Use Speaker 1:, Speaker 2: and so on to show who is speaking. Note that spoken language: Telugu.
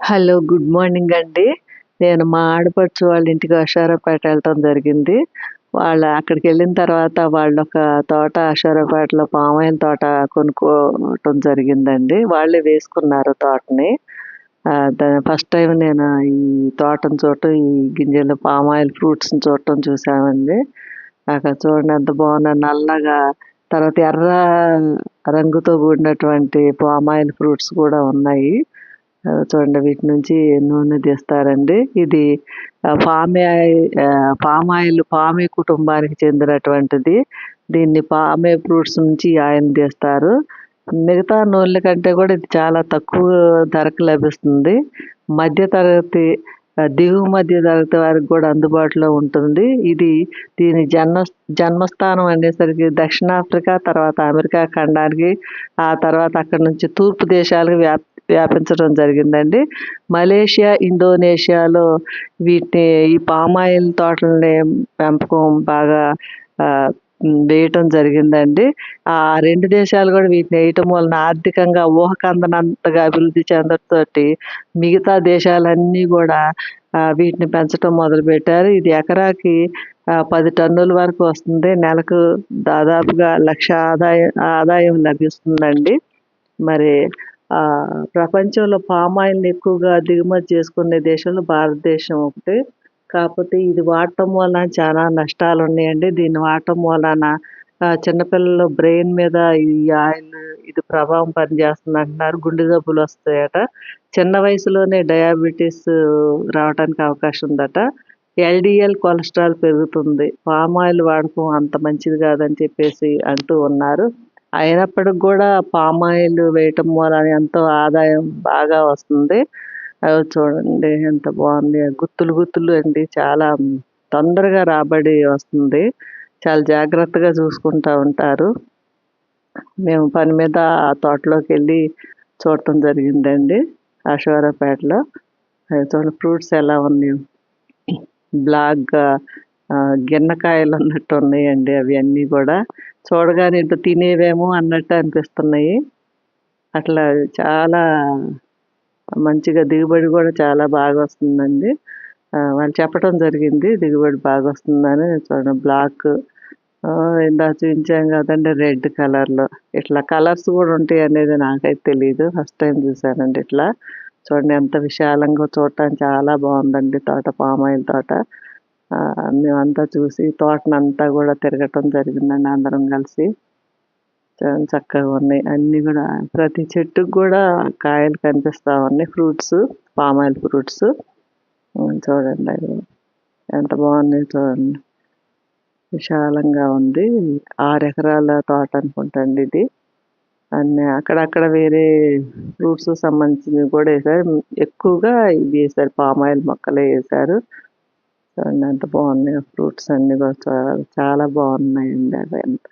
Speaker 1: హలో గుడ్ మార్నింగ్ అండి. నేను మా ఆడపడుచు వాళ్ళ ఇంటికి అషారాపేట వెళ్ళటం జరిగింది. వాళ్ళ అక్కడికి వెళ్ళిన తర్వాత వాళ్ళ ఒక తోట అషారాపేటలో పామాయిల్ తోట కొనుక్కోవటం జరిగిందండి. వాళ్ళే వేసుకున్నారు తోటని. ఫస్ట్ టైం నేను ఈ తోటను చూడటం ఈ గింజలు పామాయిల్ ఫ్రూట్స్ని చూడటం చూసామండి అక్కడ చూడండి ఎంత బాగున్నా నల్లగా తర్వాత ఎర్ర రంగుతో కూడినటువంటి పామాయిల్ ఫ్రూట్స్ కూడా ఉన్నాయి. చూడండి వీటి నుంచి నూనె తీస్తారండి. ఇది పామ్ పామ్ ఆయిల్ పామి కుటుంబానికి చెందినటువంటిది. దీన్ని పామే ఫ్రూట్స్ నుంచి ఆయన తీస్తారు. మిగతా నూనెల కంటే కూడా ఇది చాలా తక్కువ ధరకు లభిస్తుంది. మధ్యతరగతి దిగువ మధ్య తరగతి వారికి కూడా అందుబాటులో ఉంటుంది. ఇది దీని జన్మ జన్మస్థానం అనేసరికి దక్షిణాఫ్రికా తర్వాత అమెరికా ఖండానికి ఆ తర్వాత అక్కడ నుంచి తూర్పు దేశాలకు వ్యాప్ వ్యాపించడం జరిగిందండి. మలేషియా ఇండోనేషియాలో వీటిని ఈ పామాయిల్ తోటలని పెంపకం బాగా వేయటం జరిగిందండి. ఆ రెండు దేశాలు కూడా వీటిని వేయటం వలన ఆర్థికంగా ఊహకందనంతగా అభివృద్ధి చెందటంతో మిగతా దేశాలన్నీ కూడా వీటిని పెంచడం మొదలుపెట్టారు. ఇది ఎకరాకి పది టన్నుల వరకు వస్తుంది. నెలకు దాదాపుగా లక్ష ఆదాయం ఆదాయం లభిస్తుందండి. మరి ప్రపంచంలో పామాయిల్ని ఎక్కువగా దిగుమతి చేసుకునే దేశంలో భారతదేశం ఒకటి. కాకపోతే ఇది వాడటం వలన చాలా నష్టాలు ఉన్నాయండి. దీన్ని వాడటం వలన చిన్నపిల్లల బ్రెయిన్ మీద ఈ ఆయిల్ ఇది ప్రభావం పనిచేస్తుంది అంటున్నారు. గుండె జబ్బులు వస్తాయట. చిన్న వయసులోనే డయాబెటీస్ రావడానికి అవకాశం ఉందట. ఎల్డిఎల్ కొలెస్ట్రాల్ పెరుగుతుంది. పామ్ ఆయిల్ వాడకం అంత మంచిది కాదని చెప్పేసి అంటూ ఉన్నారు. అయినప్పటికి కూడా పామ్ ఆయిల్ వేయటం వలన ఎంతో ఆదాయం బాగా వస్తుంది. అవి చూడండి ఎంత బాగుంది. గుత్తులు గుత్తులు అండి. చాలా తొందరగా రాబడి వస్తుంది. చాలా జాగ్రత్తగా చూసుకుంటూ ఉంటారు. మేము పని మీద ఆ తోటలోకి వెళ్ళి చూడటం జరిగిందండి. అశోరాపేటలో చూడండి ఫ్రూట్స్ ఎలా ఉన్నాయి. బ్లాక్గా గిన్నకాయలు అన్నట్టు ఉన్నాయండి అవి అన్నీ కూడా. చూడగానే ఇంత తినేవేమో అన్నట్టు అనిపిస్తున్నాయి. అట్లా చాలా మంచిగా దిగుబడి కూడా చాలా బాగా వస్తుందండి. వాళ్ళు చెప్పడం జరిగింది దిగుబడి బాగా వస్తుందని చూడండి. బ్లాక్ ఇందా చూపించాం కదండి రెడ్ కలర్లో. ఇట్లా కలర్స్ కూడా ఉంటాయి అనేది నాకైతే తెలియదు ఫస్ట్ టైం చూసానండి ఇట్లా. చూడండి ఎంత విశాలంగా చూడటానికి చాలా బాగుందండి తోట పామాయిల్ తోట. మేమంతా చూసి తోటనంతా కూడా తిరగటం జరిగిందండి అందరం కలిసి. చక్కగా ఉన్నాయి. అన్నీ కూడా ప్రతి చెట్టుకు కూడా కాయలు కనిపిస్తూ ఉన్నాయి. Fruits palm oil fruits. చూడండి అవి. ఎంత బాగున్నాయి చూడండి. విశాలంగా ఉంది. ఆరు ఎకరాల తోట అనుకుంటండి ఇది. అన్నీ అక్కడక్కడ వేరే ఫ్రూట్స్ సంబంధించినవి కూడా వేశారు. ఎక్కువగా ఇవి వేశారు. పామాయిల్ మొక్కలే వేశారు. చూడండి ఎంత బాగున్నాయో. ఫ్రూట్స్ అన్ని కూడా చాలా బాగున్నాయండి అవి. ఎంత